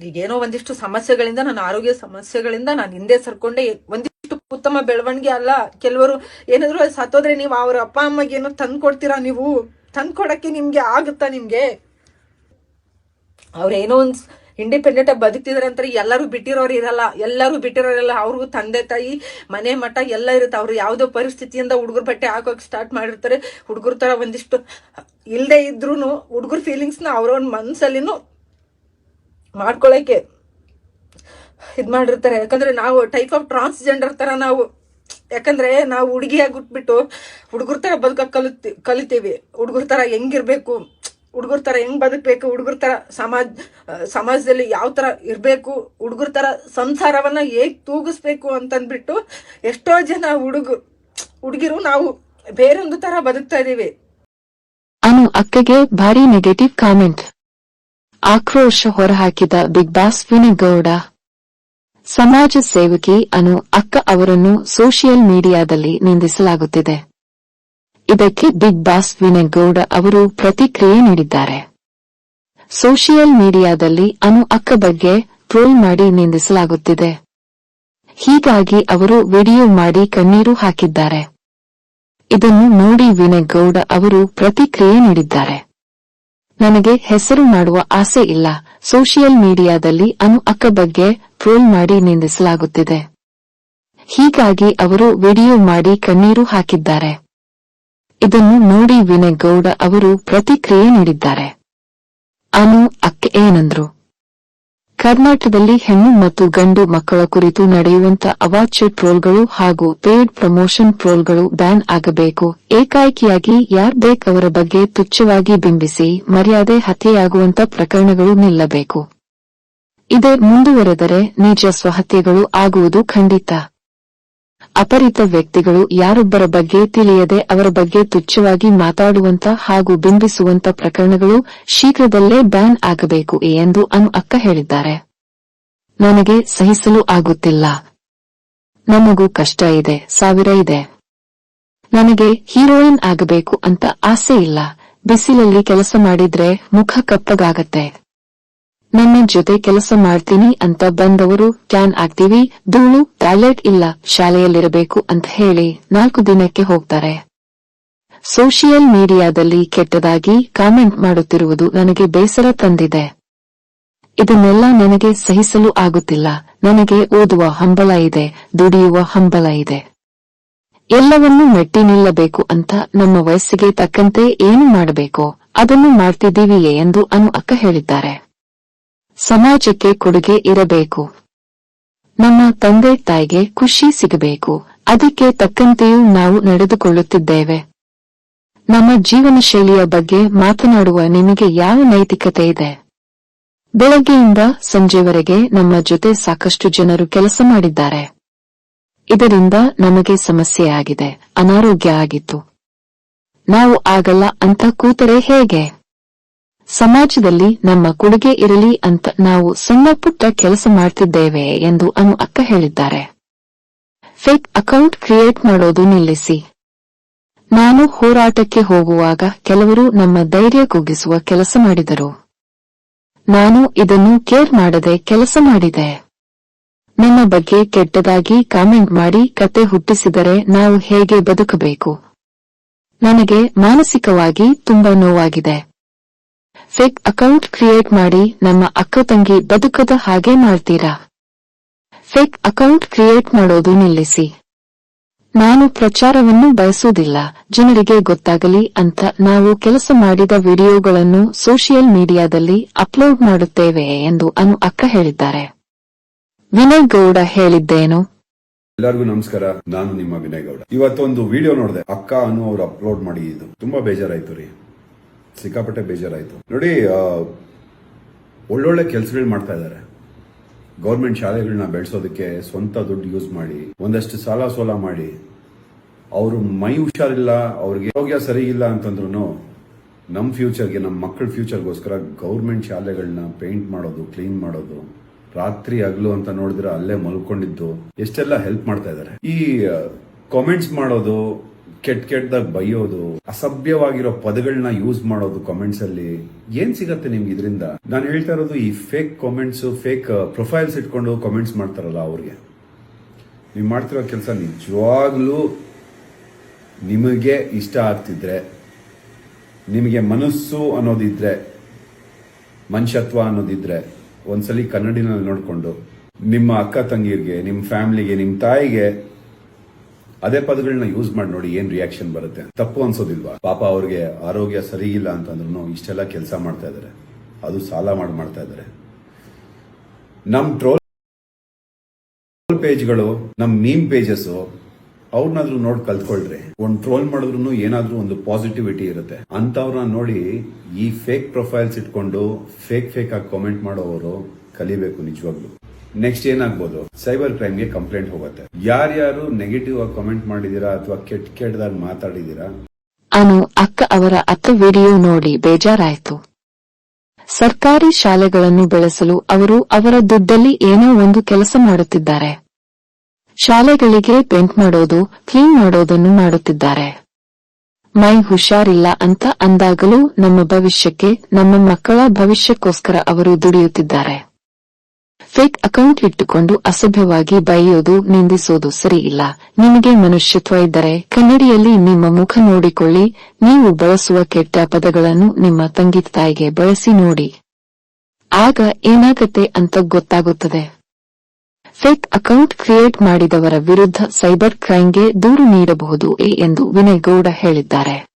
ಈಗೇನೋ ಒಂದಿಷ್ಟು ಸಮಸ್ಯೆಗಳಿಂದ ನನ್ನ ಆರೋಗ್ಯ ಸಮಸ್ಯೆಗಳಿಂದ ನಾನು ಹಿಂದೆ ಸರ್ಕೊಂಡೆ ಒಂದಿಷ್ಟು ಉತ್ತಮ ಬೆಳವಣಿಗೆ ಅಲ್ಲ. ಕೆಲವರು ಏನಾದ್ರು ಸತ್ತೋದ್ರೆ ನೀವು ಅವ್ರ ಅಪ್ಪ ಅಮ್ಮಗೆ ಏನೋ ತಂದು ಕೊಡ್ತೀರಾ ನೀವು? ತಂದು ಕೊಡಕ್ಕೆ ನಿಮ್ಗೆ ಆಗುತ್ತಾ ನಿಮ್ಗೆ? ಅವ್ರೇನೋ ಒಂದ್ ಇಂಡಿಪೆಂಡೆಂಟ್ ಆಗಿ ಬದುಕ್ತಿದಾರೆ ಅಂತಾರೆ. ಎಲ್ಲರೂ ಬಿಟ್ಟಿರೋರು ಇರಲ್ಲ. ಎಲ್ಲರೂ ಬಿಟ್ಟಿರೋರಲ್ಲ ಅವ್ರಿಗೂ ತಂದೆ, ತಾಯಿ, ಮನೆ ಮಠ ಎಲ್ಲ ಇರುತ್ತೆ. ಅವ್ರು ಯಾವುದೋ ಪರಿಸ್ಥಿತಿಯಿಂದ ಹುಡುಗರ ಬಟ್ಟೆ ಹಾಕೋಕೆ ಸ್ಟಾರ್ಟ್ ಮಾಡಿರ್ತಾರೆ. ಹುಡುಗರ ತರ ಒಂದಿಷ್ಟು ಇಲ್ಲದೆ ಇದ್ರೂ ಹುಡುಗರ ಫೀಲಿಂಗ್ಸ್ನ ಅವ್ರವ್ರ ಮನ್ಸಲ್ಲಿನೂ ಮಾಡ್ಕೊಳಕ್ಕೆ ಇದು ಮಾಡಿರ್ತಾರೆ. ಯಾಕಂದ್ರೆ ನಾವು ಟೈಪ್ ಆಫ್ ಟ್ರಾನ್ಸ್ಜೆಂಡರ್ ತರ ನಾವು, ಯಾಕಂದ್ರೆ ನಾವು ಹುಡುಗಿಯಾಗಿ ಹುಟ್ಬಿಟ್ಟು ಹುಡುಗರ ತರ ಬದುಕ ಕಲಿತಿ ಕಲಿತೀವಿ. ಹುಡುಗರ ತರ ಹೆಂಗಿರ್ಬೇಕು, ಹುಡುಗರ ತರ ಹೆಂಗ್ ಬದುಕ್ಬೇಕು, ಹುಡುಗರ ತರ ಸಮಾಜ, ಸಮಾಜದಲ್ಲಿ ಯಾವ ತರ ಇರಬೇಕು, ಹುಡುಗರ ತರ ಸಂಸಾರವನ್ನ ಹೇಗೆ ತೂಗಿಸ್ಬೇಕು ಅಂತಂದ್ಬಿಟ್ಟು ಎಷ್ಟೋ ಜನ ಹುಡುಗ, ಹುಡುಗಿರು ನಾವು ಬೇರೊಂದು ತರ ಬದುಕ್ತಾ ಇದ್ದೀವಿ ಅನು ಅಕ್ಕಗೆ ಭಾರಿ ನೆಗೆಟಿವ್ ಕಾಮೆಂಟ್ ಆಕ್ರೋಶ ಹೊರಹಾಕಿದ ಬಿಗ್ ಬಾಸ್ ವಿನಗೌಡ ಸಮಾಜ ಸೇವಕಿ ಅನು ಅಕ್ಕ ಅವರನ್ನು ಸೋಷಿಯಲ್ ಮೀಡಿಯಾದಲ್ಲಿ ನಿಂದಿಸಲಾಗುತ್ತಿದೆ. ಇದಕ್ಕೆ ಬಿಗ್ ಬಾಸ್ ವಿನಗೌಡ ಅವರು ಪ್ರತಿಕ್ರಿಯೆ ನೀಡಿದ್ದಾರೆ. ಸೋಷಿಯಲ್ ಮೀಡಿಯಾದಲ್ಲಿ ಅನು ಅಕ್ಕ ಬಗ್ಗೆ ಟ್ರೋಲ್ ಮಾಡಿ ನಿಂದಿಸಲಾಗುತ್ತಿದೆ. ಹೀಗಾಗಿ ಅವರು ವಿಡಿಯೋ ಮಾಡಿ ಕಣ್ಣೀರು ಹಾಕಿದ್ದಾರೆ. ಇದನ್ನು ನೋಡಿ ವಿನಯಗೌಡ ಅವರು ಪ್ರತಿಕ್ರಿಯೆ ನೀಡಿದ್ದಾರೆ. ನನಗೆ ಹೆಸರು ಮಾಡುವ ಆಸೆ ಇಲ್ಲ. ಸೋಷಿಯಲ್ ಮೀಡಿಯಾದಲ್ಲಿ ಅನು ಅಕ್ಕ ಬಗ್ಗೆ ಟ್ರೋಲ್ ಮಾಡಿ ನಿಂದಿಸಲಾಗುತ್ತಿದೆ. ಹೀಗಾಗಿ ಅವರು ವಿಡಿಯೋ ಮಾಡಿ ಕಣ್ಣೀರು ಹಾಕಿದ್ದಾರೆ. ಇದನ್ನು ನೋಡಿ ವಿನಯ್ ಗೌಡ ಅವರು ಪ್ರತಿಕ್ರಿಯೆ ನೀಡಿದ್ದಾರೆ. ಅನು ಅಕ್ಕ ಏನಂದ್ರು? ಕರ್ನಾಟಕದಲ್ಲಿ ಹೆಣ್ಣು ಮತ್ತು ಗಂಡು ಮಕ್ಕಳ ಕುರಿತು ನಡೆಯುವಂತ ಅವಾಚ್ಯ ಟ್ರೋಲ್ಗಳು ಹಾಗೂ ಪೇಡ್ ಪ್ರಮೋಷನ್ ಟ್ರೋಲ್ಗಳು ಬ್ಯಾನ್ ಆಗಬೇಕು. ಏಕಾಏಕಿಯಾಗಿ ಯಾರ್ ಬೇಕ್ ಅವರ ಬಗ್ಗೆ ತುಚ್ಛವಾಗಿ ಬಿಂಬಿಸಿ ಮರ್ಯಾದೆ ಹತ್ಯೆಯಾಗುವಂತಹ ಪ್ರಕರಣಗಳು ನಿಲ್ಲಬೇಕು. ಇದೇ ಮುಂದುವರೆದರೆ ನಿಜ ಸ್ವಹತ್ಯೆಗಳು ಆಗುವುದು ಖಂಡಿತ. ಅಪರಿತ ವ್ಯಕ್ತಿಗಳು ಯಾರೊಬ್ಬರ ಬಗ್ಗೆ ತಿಳಿಯದೆ ಅವರ ಬಗ್ಗೆ ತುಚ್ಛವಾಗಿ ಮಾತಾಡುವಂತ ಹಾಗೂ ಬಿಂಬಿಸುವಂತ ಪ್ರಕರಣಗಳು ಶೀಘ್ರದಲ್ಲೇ ಬ್ಯಾನ್ ಆಗಬೇಕು ಎಂದು ಅನು ಅಕ್ಕ ಹೇಳಿದ್ದಾರೆ. ನನಗೆ ಸಹಿಸಲು ಆಗುತ್ತಿಲ್ಲ. ನಮಗೂ ಕಷ್ಟ ಇದೆ, ಸಾವಿರ ಇದೆ. ನನಗೆ ಹೀರೋಯಿನ್ ಆಗಬೇಕು ಅಂತ ಆಸೆ ಇಲ್ಲ. ಬಿಸಿಲಲ್ಲಿ ಕೆಲಸ ಮಾಡಿದ್ರೆ ಮುಖ ಕಪ್ಪಗಾಗತ್ತೆ. ನನ್ನ ಜೊತೆ ಕೆಲಸ ಮಾಡ್ತೀನಿ ಅಂತ ಬಂದವರು ಕ್ಯಾನ್ ಆಗ್ತೀವಿ. ಧೂಳು, ಟಾಯ್ಲೆಟ್ ಇಲ್ಲ, ಶಾಲೆಯಲ್ಲಿರಬೇಕು ಅಂತ ಹೇಳಿ ನಾಲ್ಕು ದಿನಕ್ಕೆ ಹೋಗ್ತಾರೆ. ಸೋಷಿಯಲ್ ಮೀಡಿಯಾದಲ್ಲಿ ಕೆಟ್ಟದಾಗಿ ಕಾಮೆಂಟ್ ಮಾಡುತ್ತಿರುವುದು ನನಗೆ ಬೇಸರ ತಂದಿದೆ. ಇದನ್ನೆಲ್ಲ ನನಗೆ ಸಹಿಸಲು ಆಗುತ್ತಿಲ್ಲ. ನನಗೆ ಓದುವ ಹಂಬಲ ಇದೆ, ದುಡಿಯುವ ಹಂಬಲ ಇದೆ. ಎಲ್ಲವನ್ನೂ ಮೆಟ್ಟಿ ನಿಲ್ಲಬೇಕು ಅಂತ ನಮ್ಮ ವಯಸ್ಸಿಗೆ ತಕ್ಕಂತೆ ಏನು ಮಾಡಬೇಕು? ಅದನ್ನು ಮಾಡ್ತಿದ್ದೀವಿಯೇ ಎಂದು ಅನು ಅಕ್ಕ ಹೇಳಿದ್ದಾರೆ. ಸಮಾಜಕ್ಕೆ ಕೊಡುಗೆ ಇರಬೇಕು. ನಮ್ಮ ತಂದೆ ತಾಯಿಗೆ ಖುಷಿ ಸಿಗಬೇಕು. ಅದಕ್ಕೆ ತಕ್ಕಂತೆಯೂ ನಾವು ನಡೆದುಕೊಳ್ಳುತ್ತಿದ್ದೇವೆ. ನಮ್ಮ ಜೀವನ ಶೈಲಿಯ ಬಗ್ಗೆ ಮಾತನಾಡುವ ನಿಮಗೆ ಯಾವ ನೈತಿಕತೆ ಇದೆ? ಬೆಳಗ್ಗೆಯಿಂದ ಸಂಜೆವರೆಗೆ ನಮ್ಮ ಜೊತೆ ಸಾಕಷ್ಟು ಜನರು ಕೆಲಸ ಮಾಡಿದ್ದಾರೆ. ಇದರಿಂದ ನಮಗೆ ಸಮಸ್ಯೆ ಆಗಿದೆ, ಅನಾರೋಗ್ಯ ಆಗಿತ್ತು. ನಾವು ಆಗಲ್ಲ ಅಂತ ಕೂತರೆ ಹೇಗೆ? ಸಮಾಜದಲ್ಲಿ ನಮ್ಮ ಕೊಡುಗೆ ಇರಲಿ ಅಂತ ನಾವು ಸಣ್ಣ ಪುಟ್ಟ ಕೆಲಸ ಮಾಡ್ತಿದ್ದೇವೆ ಎಂದು ಅನು ಅಕ್ಕ ಹೇಳಿದ್ದಾರೆ. ಫೇಕ್ ಅಕೌಂಟ್ ಕ್ರಿಯೇಟ್ ಮಾಡೋದು ನಿಲ್ಲಿಸಿ. ನಾನು ಹೋರಾಟಕ್ಕೆ ಹೋಗುವಾಗ ಕೆಲವರು ನಮ್ಮ ಧೈರ್ಯ ಕುಗ್ಗಿಸುವ ಕೆಲಸ ಮಾಡಿದರು. ನಾನು ಇದನ್ನು ಕೇರ್ ಮಾಡದೆ ಕೆಲಸ ಮಾಡಿದೆ. ನನ್ನ ಬಗ್ಗೆ ಕೆಟ್ಟದಾಗಿ ಕಾಮೆಂಟ್ ಮಾಡಿ ಕತೆ ಹುಟ್ಟಿಸಿದರೆ ನಾವು ಹೇಗೆ ಬದುಕಬೇಕು? ನನಗೆ ಮಾನಸಿಕವಾಗಿ ತುಂಬಾ ನೋವಾಗಿದೆ. ಫೇಕ್ ಅಕೌಂಟ್ ಕ್ರಿಯೇಟ್ ಮಾಡಿ ನಮ್ಮ ಅಕ್ಕ ತಂಗಿ ಬದುಕದ ಹಾಗೆ ಮಾಡ್ತೀರಾ? ಫೇಕ್ ಅಕೌಂಟ್ ಕ್ರಿಯೇಟ್ ಮಾಡೋದು ನಿಲ್ಲಿಸಿ. ನಾನು ಪ್ರಚಾರವನ್ನು ಬಯಸುವುದಿಲ್ಲ ಜನರಿಗೆ ಗೊತ್ತಾಗಲಿ ಅಂತ ನಾವು ಕೆಲಸ ಮಾಡಿದ ವಿಡಿಯೋಗಳನ್ನು ಸೋಷಿಯಲ್ ಮೀಡಿಯಾದಲ್ಲಿ ಅಪ್ಲೋಡ್ ಮಾಡುತ್ತೇವೆ ಎಂದು ಅನು ಅಕ್ಕ ಹೇಳಿದ್ದಾರೆ. ವಿನಯ್ ಗೌಡ ಹೇಳಿದ್ದೇನು? ಎಲ್ಲರಿಗೂ ನಮಸ್ಕಾರ, ನಾನು ನಿಮ್ಮ ವಿನಯ್ ಗೌಡ. ಇವತ್ತೊಂದು ವಿಡಿಯೋ ನೋಡಿದೆ, ಅಕ್ಕ ಅನ್ನು ಅವರು ಅಪ್ಲೋಡ್ ಮಾಡಿ ಇದು ತುಂಬಾ ಬೇಜಾರಾಯ್ತು ರೀ. ಸಿಕ್ಕಾಪಟ್ಟೆ ಬೇಜಾರಾಯಿತು. ನೋಡಿ ಒಳ್ಳೊಳ್ಳೆ ಕೆಲಸಗಳು ಮಾಡ್ತಾ ಇದ್ದಾರೆ ಗೌರ್ಮೆಂಟ್ ಶಾಲೆಗಳನ್ನ ಬೆಳೆಸೋದಕ್ಕೆ ಸ್ವಂತ ದುಡ್ಡು ಯೂಸ್ ಮಾಡಿ, ಒಂದಷ್ಟು ಸಾಲ ಸೋಲ ಮಾಡಿ, ಅವರು ಮೈ ಹುಷಾರಿಲ್ಲ, ಅವ್ರಿಗೆ ಆರೋಗ್ಯ ಸರಿ ಇಲ್ಲ ಅಂತಂದ್ರು ನಮ್ಮ ಫ್ಯೂಚರ್ಗೆ ನಮ್ಮ ಮಕ್ಕಳ ಫ್ಯೂಚರ್ಗೋಸ್ಕರ ಗೌರ್ಮೆಂಟ್ ಶಾಲೆಗಳನ್ನ ಪೇಂಟ್ ಮಾಡೋದು ಕ್ಲೀನ್ ಮಾಡೋದು, ರಾತ್ರಿ ಹಗಲು ಅಂತ ನೋಡಿದ್ರೆ ಅಲ್ಲೇ ಮಲ್ಕೊಂಡಿದ್ದು, ಎಷ್ಟೆಲ್ಲ ಹೆಲ್ಪ್ ಮಾಡ್ತಾ ಇದ್ದಾರೆ ಈ ಕಾಮೆಂಟ್ಸ್ ಮಾಡೋದು ಕೆಟ್ಟ ಕೆಟ್ಟದಾಗ ಬೈಯೋದು, ಅಸಭ್ಯವಾಗಿರೋ ಪದಗಳನ್ನ ಯೂಸ್ ಮಾಡೋದು ಕಾಮೆಂಟ್ಸ್ ಅಲ್ಲಿ ಏನ್ ಸಿಗತ್ತೆ ನಿಮ್ಗೆ ಇದರಿಂದ? ನಾನು ಹೇಳ್ತಾ ಇರೋದು ಈ ಫೇಕ್ ಕಾಮೆಂಟ್ಸ್ ಫೇಕ್ ಪ್ರೊಫೈಲ್ಸ್ ಇಟ್ಕೊಂಡು ಕಾಮೆಂಟ್ಸ್ ಮಾಡ್ತಾರಲ್ಲ ಅವ್ರಿಗೆ. ನೀವು ಮಾಡ್ತಿರೋ ಕೆಲಸ ನಿಜವಾಗ್ಲೂ ನಿಮಗೆ ಇಷ್ಟ ಆಗ್ತಿದ್ರೆ, ನಿಮಗೆ ಮನಸ್ಸು ಅನ್ನೋದಿದ್ರೆ, ಮನುಷ್ಯತ್ವ ಅನ್ನೋದಿದ್ರೆ, ಒಂದ್ಸಲಿ ಕನ್ನಡಿನಲ್ಲಿ ನೋಡಿಕೊಂಡು ನಿಮ್ಮ ಅಕ್ಕ ತಂಗಿರ್ಗೆ, ನಿಮ್ಮ ಫ್ಯಾಮಿಲಿಗೆ ನಿಮ್ಮ ತಾಯಿಗೆ ಅದೇ ಪದಗಳನ್ನ ಯೂಸ್ ಮಾಡಿ ನೋಡಿ ಏನ್ ರಿಯಾಕ್ಷನ್ ಬರುತ್ತೆ ತಪ್ಪು ಅನ್ಸೋದಿಲ್ವಾ? ಪಾಪ ಅವ್ರಿಗೆ ಆರೋಗ್ಯ ಸರಿ ಇಲ್ಲ ಅಂತಂದ್ರೂ ಇಷ್ಟೆಲ್ಲ ಕೆಲಸ ಮಾಡ್ತಾ ಇದಾರೆ. ಅದು ಸಾಲ ಮಾಡಿ ಮಾಡ್ತಾ ಇದಾರೆ. ನಮ್ ಟ್ರೋಲ್ ಪೇಜ್ಗಳು ನಮ್ ಮೀಮ್ ಪೇಜಸ್ ಅವ್ರನ್ನಾದ್ರೂ ನೋಡಿ ಕಲ್ತ್ಕೊಳ್ರಿ. ಒಂದ್ ಟ್ರೋಲ್ ಮಾಡಿದ್ರು ಏನಾದ್ರೂ ಒಂದು ಪಾಸಿಟಿವಿಟಿ ಇರುತ್ತೆ. ಅಂತವ್ರನ್ನ ನೋಡಿ ಈ ಫೇಕ್ ಪ್ರೊಫೈಲ್ಸ್ ಇಟ್ಕೊಂಡು ಫೇಕ್ ಫೇಕ್ ಆಗಿ ಕಾಮೆಂಟ್ ಮಾಡೋರು ಕಲಿಬೇಕು ನಿಜವಾಗ್ಲು. ನೆಕ್ಸ್ಟ್ ಏನಾಗ್ಬೋದು? ಸೈಬರ್ ಕ್ರೈಮ್ಗೆ ಕಂಪ್ಲೇಂಟ್ ಹೋಗುತ್ತೆ. ಯಾರ್ಯಾರು ನೆಗೆಟಿವ್ ಆಗಿ ಕಮೆಂಟ್ ಮಾಡಿದೀರಾ ಅಥವಾ ಕೆಟ್ಟ ಕೆಟ್ಟದಾಗಿ ಮಾತಾಡಿದೀರಾ? ಅನು ಅಕ್ಕ ಅವರ ಅತ್ತ ವಿಡಿಯೋ ನೋಡಿ ಬೇಜಾರಾಯಿತು. ಸರ್ಕಾರಿ ಶಾಲೆಗಳನ್ನು ಬೆಳೆಸಲು ಅವರು ಅವರ ದುಡ್ಡಲ್ಲಿ ಏನೋ ಒಂದು ಕೆಲಸ ಮಾಡುತ್ತಿದ್ದಾರೆ. ಶಾಲೆಗಳಿಗೆ ಪೇಂಟ್ ಮಾಡೋದು ಕ್ಲೀನ್ ಮಾಡೋದನ್ನು ಮಾಡುತ್ತಿದ್ದಾರೆ. ಮೈ ಹುಷಾರಿಲ್ಲ ಅಂತ ಅಂದಾಗಲೂ ನಮ್ಮ ಭವಿಷ್ಯಕ್ಕೆ, ನಮ್ಮ ಮಕ್ಕಳ ಭವಿಷ್ಯಕ್ಕೋಸ್ಕರ ಅವರು ದುಡಿಯುತ್ತಿದ್ದಾರೆ. ಫೇಕ್ ಅಕೌಂಟ್ ಇಟ್ಟುಕೊಂಡು ಅಸಭ್ಯವಾಗಿ ಬೈಯೋದು, ನಿಂದಿಸೋದು ಸರಿ ಇಲ್ಲ. ನಿಮಗೆ ಮನುಷ್ಯತ್ವ ಇದ್ದರೆ ಕನ್ನಡಿಯಲ್ಲಿ ನಿಮ್ಮ ಮುಖ ನೋಡಿಕೊಳ್ಳಿ. ನೀವು ಬಳಸುವ ಕೆಟ್ಟ ಪದಗಳನ್ನು ನಿಮ್ಮ ತಂಗಿ ತಾಯಿಗೆ ಬಳಸಿ ನೋಡಿ. ಆಗ ಏನಾಗತ್ತೆ ಅಂತ ಗೊತ್ತಾಗುತ್ತದೆ. ಫೇಕ್ ಅಕೌಂಟ್ ಕ್ರಿಯೇಟ್ ಮಾಡಿದವರ ವಿರುದ್ಧ ಸೈಬರ್ ಕ್ರೈಂಗೆ ದೂರು ನೀಡಬಹುದು ಎಂದು ವಿನಯ್ ಗೌಡ ಹೇಳಿದ್ದಾರೆ.